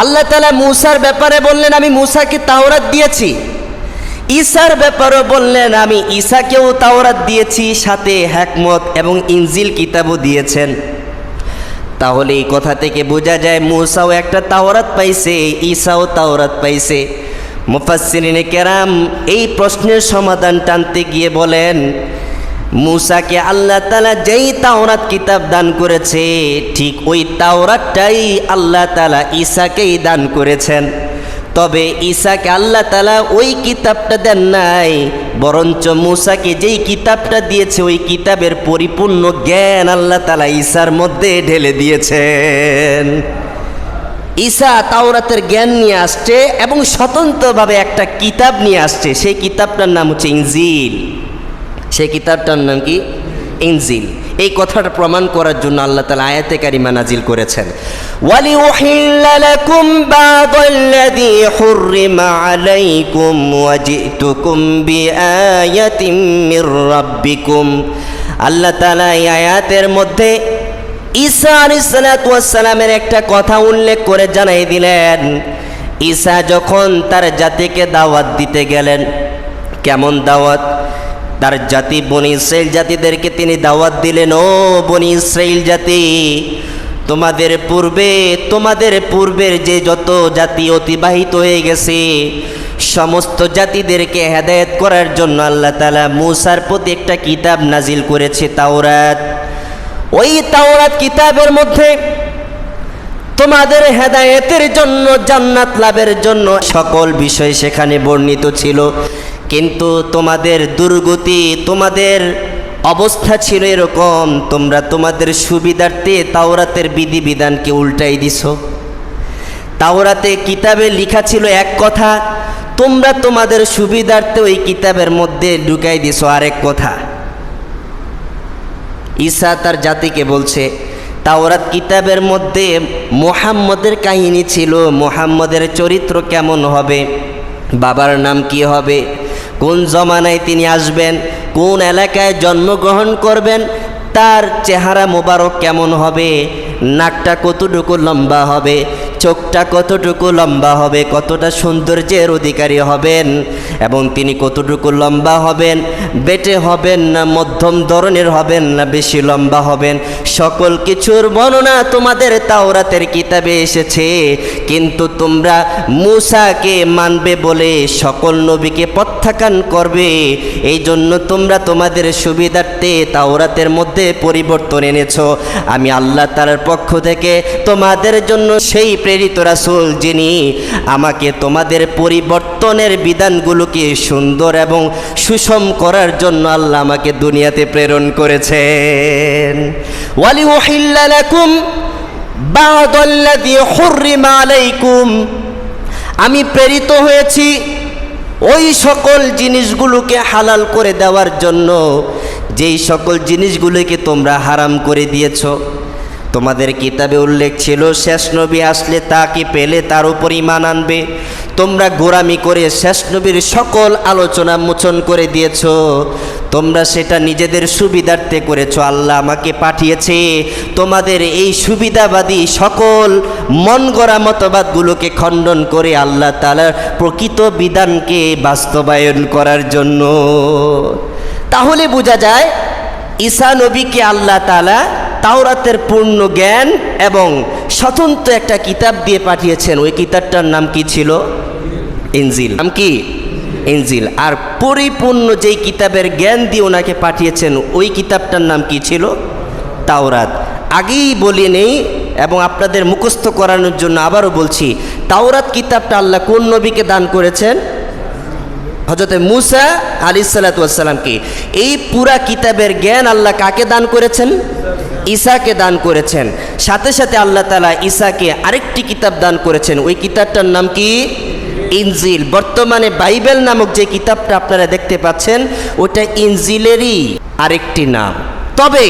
আল্লাহ তালা মুসার ব্যাপারে বললেন, আমি মুসাকে তাওরাত দিয়েছি। ঈসার ব্যাপারেও বললেন, আমি ঈসাকেও তাওরাত দিয়েছি, সাথে হ্যাকমত এবং ইনজিল কিতাবও দিয়েছেন। তাহলে এই কথা থেকে বোঝা যায়, মুসাও একটা তাওরাত পাইছে, ঈসাও তাওরাত পাইছে। মুফাসসিরিনে কেরাম এই প্রশ্নের সমাধান টানতে গিয়ে বলেন মুসাকে আল্লাহ তালা যেই তাওরাত কিতাব দান করেছে, ঠিক ওই তাওরাতটাই আল্লাহ তালা ঈসাকেই দান করেছেন। তবে ঈসাকে আল্লাহ তালা ওই কিতাবটা দেন নাই, বরঞ্চ মুসাকে যেই কিতাবটা দিয়েছে, ওই কিতাবের পরিপূর্ণ জ্ঞান আল্লাহ তালা ঈসার মধ্যে ঢেলে দিয়েছেন। ঈসা তাওরাতের জ্ঞান নিয়ে আসছে এবং স্বতন্ত্রভাবে একটা কিতাব নিয়ে আসছে, সেই কিতাবটার নাম হচ্ছে ইনজিল। সেই কিতাবটার নাম কি ইনজিল এই কথাটা প্রমাণ করার জন্য আল্লাহ তালা আয়াতে কারিমা নাজিল করেছেন وَلِأُحِلَّ لَكُمْ بَعْضَ الَّذِي حُرِّمَ عَلَيْكُمْ وَجِئْتُكُمْ بِآيَةٍ مِّن رَّبِّكُمْ আল্লাহ তালা এই আয়াতের মধ্যে ঈসা আলাইসালামের একটা কথা উল্লেখ করে জানাই দিলেন ঈসা যখন তার জাতিকে দাওয়াত দিতে গেলেন কেমন দাওয়াত তার জাতি বনি ইসরাইল জাতিদেরকে তিনি দাওয়াত দিলেন, ও বনি ইসরাইল জাতি, তোমাদের পূর্বে, তোমাদের পূর্বের যে যত জাতি অতিবাহিত হয়ে গেছে, সমস্ত জাতিদেরকে হেদায়েত করার জন্য আল্লাহ তালা মুসার প্রতি একটা কিতাব নাজিল করেছে, তাওরাত। ওই তাওরাত কিতাবের মধ্যে তোমাদের হেদায়েতের জন্য, জান্নাত লাভের জন্য সকল বিষয় সেখানে বর্ণিত ছিল। কিন্তু তোমাদের দুর্গতি, তোমাদের অবস্থা ছিল এরকম, তোমরা তোমাদের সুবিধার্থে তাওরাতের বিধিবিধানকে উল্টাই দিছো। তাওরাতে কিতাবে লেখা ছিল এক কথা, তোমরা তোমাদের সুবিধার্থে ওই কিতাবের মধ্যে ঢুকাই দিছো আরেক কথা। ঈসা তার জাতিকে বলছে, তাওরাত কিতাবের মধ্যে মোহাম্মদের কাহিনী ছিল, মোহাম্মদের চরিত্র কেমন হবে, বাবার নাম কি হবে কোন জমানায় তিনি আসবেন, কোন এলাকায় জন্মগ্রহণ করবেন, তার চেহারা মোবারক কেমন হবে, নাকটা কতটুকু লম্বা হবে, চোখটা কতটুকু লম্বা হবে, কতটা সৌন্দর্যের অধিকারী হবেন এবং তিনি কতটুকু লম্বা হবেন, বেটে হবেন না, মধ্যম ধরনের হবেন না, বেশি লম্বা হবেন? সকল কিছুর বর্ণনা তোমাদের তাওরাতের কিতাবে এসেছে। কিন্তু তোমরা মুসাকে মানবে বলে সকল নবীকে প্রত্যাখ্যান করবে। এই জন্য তোমরা তোমাদের সুবিধার্থে তাওরাতের মধ্যে পরিবর্তন এনেছো। আমি আল্লাহ তালার পক্ষ থেকে তোমাদের জন্য সেই প্রেরিত রাসুল যিনি আমাকে তোমাদের পরিবর্তনের বিধানগুলোকে সুন্দর এবং সুষম করার জন্য আল্লাহ আমাকে দুনিয়াতে প্রেরণ করেছেন। ওয়ালি ওহিল্লাকুম বাদাল্লাযী হুররিমা আলাইকুম। আমি প্রেরিত হয়েছি ওই সকল জিনিসগুলোকে হালাল করে দেওয়ার জন্য, যেই সকল জিনিসগুলোকে তোমরা হারাম করে দিয়েছ। তোমাদের কিতাবে উল্লেখ ছিল, শেষ নবী আসলে তাকে পেলে তার উপর ইমান আনবে। তোমরা গোরামি করে শেষ নবীর সকল আলোচনা মোচন করে দিয়েছ। তোমরা সেটা নিজেদের সুবিধার্থে করেছ। আল্লাহ আমাকে পাঠিয়েছে তোমাদের এই সুবিধাবাদী সকল মন গড়া মতবাদগুলোকে খণ্ডন করে আল্লাহ তালার প্রকৃত বিধানকে বাস্তবায়ন করার জন্য। তাহলে বোঝা যায়, ঈসা নবীকে আল্লাহ তালা তাওরাতের পূর্ণ জ্ঞান এবং স্বতন্ত্র একটা কিতাব দিয়ে পাঠিয়েছেন। ওই কিতাবটার নাম কি ছিল? ইনজিল। নাম কি? ইনজিল। আর পরিপূর্ণ যেই কিতাবের জ্ঞান দিয়ে ওনাকে পাঠিয়েছেন, ওই কিতাবটার নাম কি ছিল? তাওরাত। আগেই বলি নেই এবং আপনাদের মুখস্থ করানোর জন্য আবারও বলছি, তাওরাত কিতাবটা আল্লাহ কোন নবীকে দান করেছেন? হজরত মুসা আলি সাল্লাতামকে এই পুরা কিতাবের জ্ঞান আল্লাহ কাকে দান করেছেন? ঈসাকে দান করেছেন। সাথে সাথে আল্লাহ তালা ঈসাকে আরেকটি কিতাব দান করেছেন। ওই কিতাবটার নাম কি? ইনজিল। বর্তমানে বাইবেল নামক যে কিতাবটা আপনারা দেখতে পাচ্ছেন, ওটা ইনজিলেরই আরেকটি নাম। তবে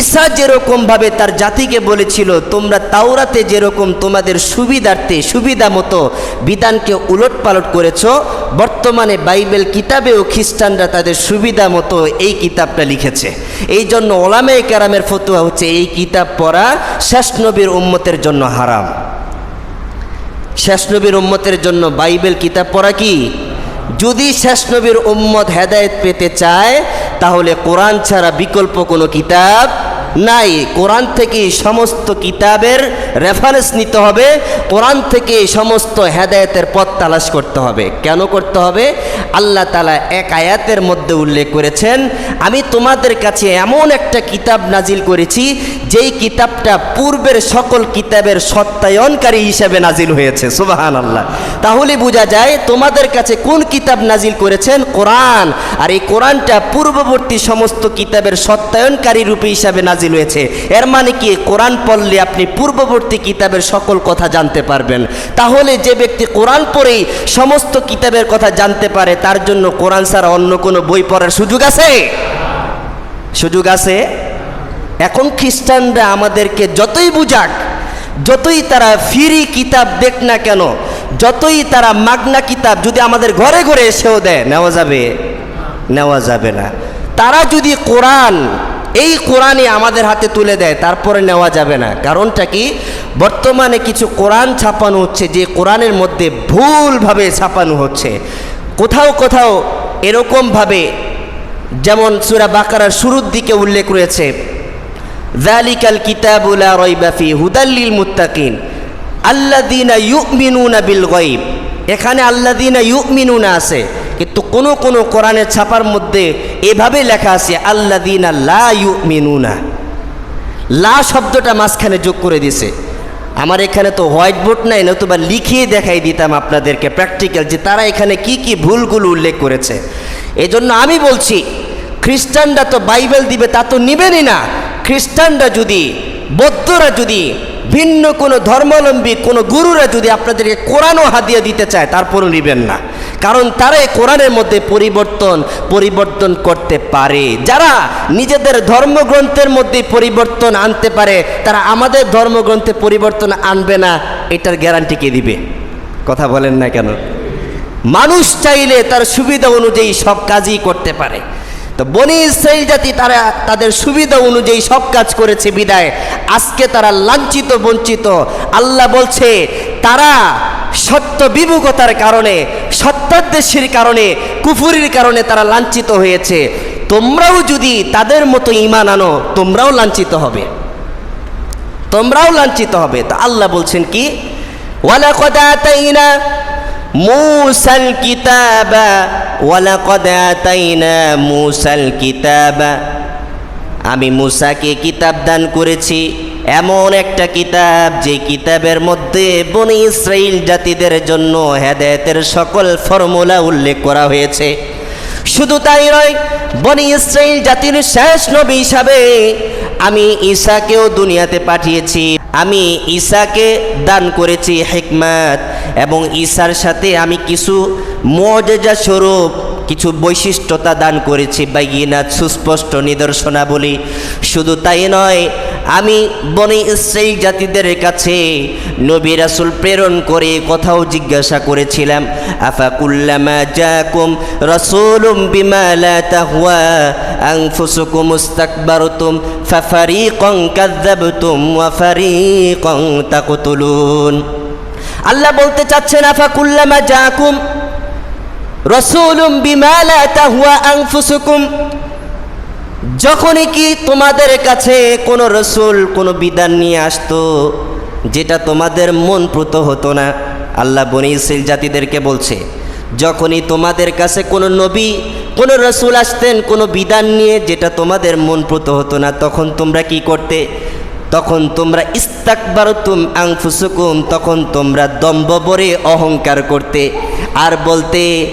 ঈসা যেরকমভাবে তার জাতিকে বলেছিল, তোমরা তাওরাতে যেরকম তোমাদের সুবিধার্থে, সুবিধা মতো বিধানকে উলট পালট করেছ, বর্তমানে বাইবেল কিতাবেও খ্রিস্টানরা তাদের সুবিধা মতো এই কিতাবটা লিখেছে। এই জন্য ওলামে কেরামের ফতুয়া হচ্ছে, এই কিতাব পড়া শেষ নবীর উম্মতের জন্য হারাম। শেষ নবীর উম্মতের জন্য বাইবেল কিতাব পড়া কি? যদি শেষ নবীর উম্মত হেদায়েত পেতে চায়, তাহলে কোরআন ছাড়া বিকল্প কোনো কিতাব নাই। কোরআন থেকে সমস্ত কিতাবের রেফারেন্স নিতে হবে। কোরআন থেকে সমস্ত হেদায়েতের পথ তালাশ করতে হবে। কেন করতে হবে? আল্লাহ তালা এক আয়াতের মধ্যে উল্লেখ করেছেন, আমি তোমাদের কাছে এমন একটা কিতাব নাজিল করেছি, যেই কিতাবটা পূর্বের সকল কিতাবের সত্যায়নকারী হিসেবে নাজিল হয়েছে। সুবাহান আল্লাহ তাহলে বোঝা যায় তোমাদের কাছে কোন কিতাব নাজিল করেছেন? কোরআন। আর এই কোরআনটা পূর্ববর্তী সমস্ত কিতাবের সত্যায়নকারী রূপে হিসাবে নাজিল হয়েছে। এর মানে কি? কোরআন পড়লে আপনি পূর্ববর্তী কিতাবের সকল কথা জানতে পারবেন। তাহলে যে ব্যক্তি কোরআন পড়েই সমস্ত কিতাবের কথা জানতে পারে, তার জন্য কোরআন ছাড়া অন্য কোনো বই পড়ার সুযোগ আছে? সুযোগ আছে? এখন খ্রিস্টানরা আমাদেরকে যতই বুঝাক, যতই তারা ফিরি কিতাব দেখ না কেন, যতই তারা মাগনা কিতাব যদি আমাদের ঘরে ঘরে এসেও দেয়, নেওয়া যাবে? নেওয়া যাবে না। তারা যদি কোরআন এই কোরআনই আমাদের হাতে তুলে দেয়, তারপরে নেওয়া যাবে না। কারণটা কি? বর্তমানে কিছু কোরআন ছাপানো হচ্ছে, যে কোরআনের মধ্যে ভুলভাবে ছাপানো হচ্ছে। কোথাও কোথাও এরকমভাবে, যেমন সুরা বাকারার শুরুর দিকে উল্লেখ রয়েছে জালিকাল কিতাবুলা রইবাফি হুদাল্লিল মুত্তাকিন আল্লাদিনা ইউমিনুনা বিল গয়ব। এখানে আল্লাদিনা ইউমিনুনা আছে। কিন্তু কোনো কোনো কোরআনের ছাপার মধ্যে এভাবে লেখা আছে আল্লাদিনা লা ইউমিনুনা। লা শব্দটা মাঝখানে যোগ করে দিছে আমার এখানে তো হোয়াইট বোর্ড নাই, নতুবা লিখিয়ে দেখাই দিতাম আপনাদেরকে প্র্যাকটিক্যাল যে তারা এখানে কি কি ভুলগুলো উল্লেখ করেছে। এজন্য আমি বলছি, খ্রিস্টানরা তো বাইবেল দিবে তা তো নিবেনই না। খ্রিস্টানরা যদি, বৌদ্ধরা যদি, ভিন্ন কোনো ধর্মাবলম্বী কোনো গুরুরা যদি আপনাদেরকে কোরআনও হাদিয়া দিতে চায়, তারপরও নিবেন না। কারণ তারাই কোরআনের মধ্যে পরিবর্তন পরিবর্তন করতে পারে। যারা নিজেদের ধর্মগ্রন্থের মধ্যে পরিবর্তন আনতে পারে, তারা আমাদের ধর্মগ্রন্থে পরিবর্তন আনবে না, এটার গ্যারান্টি কে দিবে? কথা বলেন না কেন? মানুষ চাইলে তার সুবিধা অনুযায়ী সব কাজই করতে পারে। তো বনি ইসরাইল জাতি তারা তাদের সুবিধা অনুযায়ী সব কাজ করেছে বিদায়। আজকে তারা লাঞ্ছিত, বঞ্চিত। আল্লাহ বলছে, তারা সত্য বিমুখতার কারণে সত্যাদেশের কারণে, কুফুরির কারণে তারা লাঞ্ছিত হয়েছে। তোমরাও যদি তাদের মতো ইমান আনো, তোমরাও লাঞ্ছিত হবে। তোমরাও লাঞ্ছিত হবে। তো আল্লাহ বলছেন কি? ওয়ালাকাদ আতাইনা মুসাল কিতাবা ওয়ালাকাদ আতাইনা মুসাল কিতাবা। আমি মুসাকে কিতাব দান করেছি। এমন একটা কিতাব, যে কিতাবের মধ্যে বনি ইসরাইল জাতিদের জন্য হেদায়েতের সকল ফর্মুলা উল্লেখ করা হয়েছে। শুধু তাই নয়, বনি ইসরাইল জাতির শেষ নবী হিসাবে আমি ঈশাকেও দুনিয়াতে পাঠিয়েছি। আমি ঈশাকে দান করেছি হেকমাত, এবং ঈশার সাথে আমি কিছু মজেজা স্বরূপ, কিছু বৈশিষ্ট্যতা দান করেছি। বা ইনাথ সুস্পষ্ট নিদর্শনাবলী। শুধু তাই নয় আমি বনে ইসরাইল জাতিদের কাছে নবী রাসূল প্রেরণ করে কথাও জিজ্ঞাসা করেছিলাম আফাকুল্লামা জাকুম রাসূলুম বিমা লা তাহওয়া আনফুসুকুম ইস্তাকবারতুম ফাফারিকান কাযযাবতুম ওয়া ফারিকান তাকতুলুন। আল্লাহ বলতে চাচ্ছেন আফাকুল্লামা জাকুম রসুলুম বিমালা তাহুয়া আনফুসুকুম যখনই কি তোমাদের কাছে কোনো রসুল, কোনো বিধান নিয়ে আসতো, যেটা তোমাদের মন প্রত হতো না, আল্লাহ বনি ইসরাইল জাতিদেরকে বলছে, যখনই তোমাদের কাছে কোনো নবী, কোনো রসুল আসতেন, কোনো বিধান নিয়ে যেটা তোমাদের মন প্রত হতো না, তখন তোমরা কি করতে? তখন তোমরা ইস্তাকবারতুম আংফুসুকুম তখন তোমরা দম্ভ দম্ববরে অহংকার করতে। আর বলতে,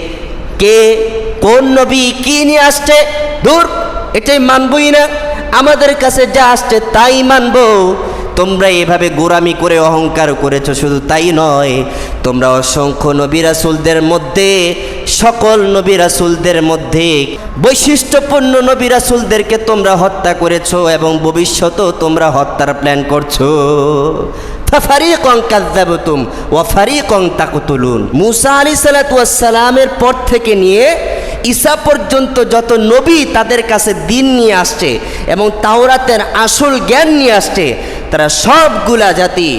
কে, কোন নবী কি নিয়ে আসছে? দূর। এটাই মানবই না। আমাদের কাছে যা আসছে তাই মানব। তোমরা এভাবে গোরামি করে, অহংকার করেছ, শুধু তাই নয়। তোমরা অসংখ্য নবিরাসুলদের মধ্যে, সকল নবী রাসুলদের মধ্যে, বৈশিষ্ট্যপূর্ণ নবী রাসুলদেরকে তোমরা হত্যা করেছ এবং ভবিষ্যতেও তোমরা হত্যার প্ল্যান করছ। ফারিকং কাজ্জাবতুম ওয়া ফারিকং তাকতুলুন। মুসা আলী সালাতামের পর থেকে নিয়ে ঈসা পর্যন্ত যত নবী তাদের কাছে দিন নিয়ে আসছে এবং তাওরাতের আসল জ্ঞান নিয়ে আসছে, তারা সবগুলা জাতি।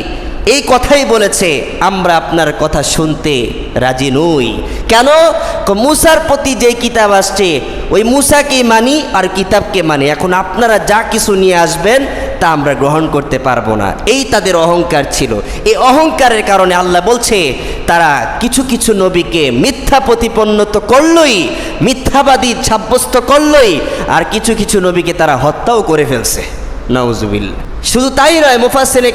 এই কথাই বলেছে, আমরা আপনার কথা শুনতে রাজি নই। কেন? মুসার প্রতি যেই কিতাব আসছে, ওই মুসাকে মানি আর কিতাবকে মানি। এখন আপনারা যা কিছু নিয়ে আসবেন তা আমরা গ্রহণ করতে পারব না। এই তাদের অহংকার ছিল। এই অহংকারের কারণে আল্লাহ বলছে, তারা কিছু কিছু নবীকে মিথ্যা প্রতিপন্ন তো করলই, মিথ্যাবাদী সাব্যস্ত করলই, আর কিছু কিছু নবীকে তারা হত্যাও করে ফেলছে। নওজুবিল্লা শুধু তাই নয় মুফাসিনে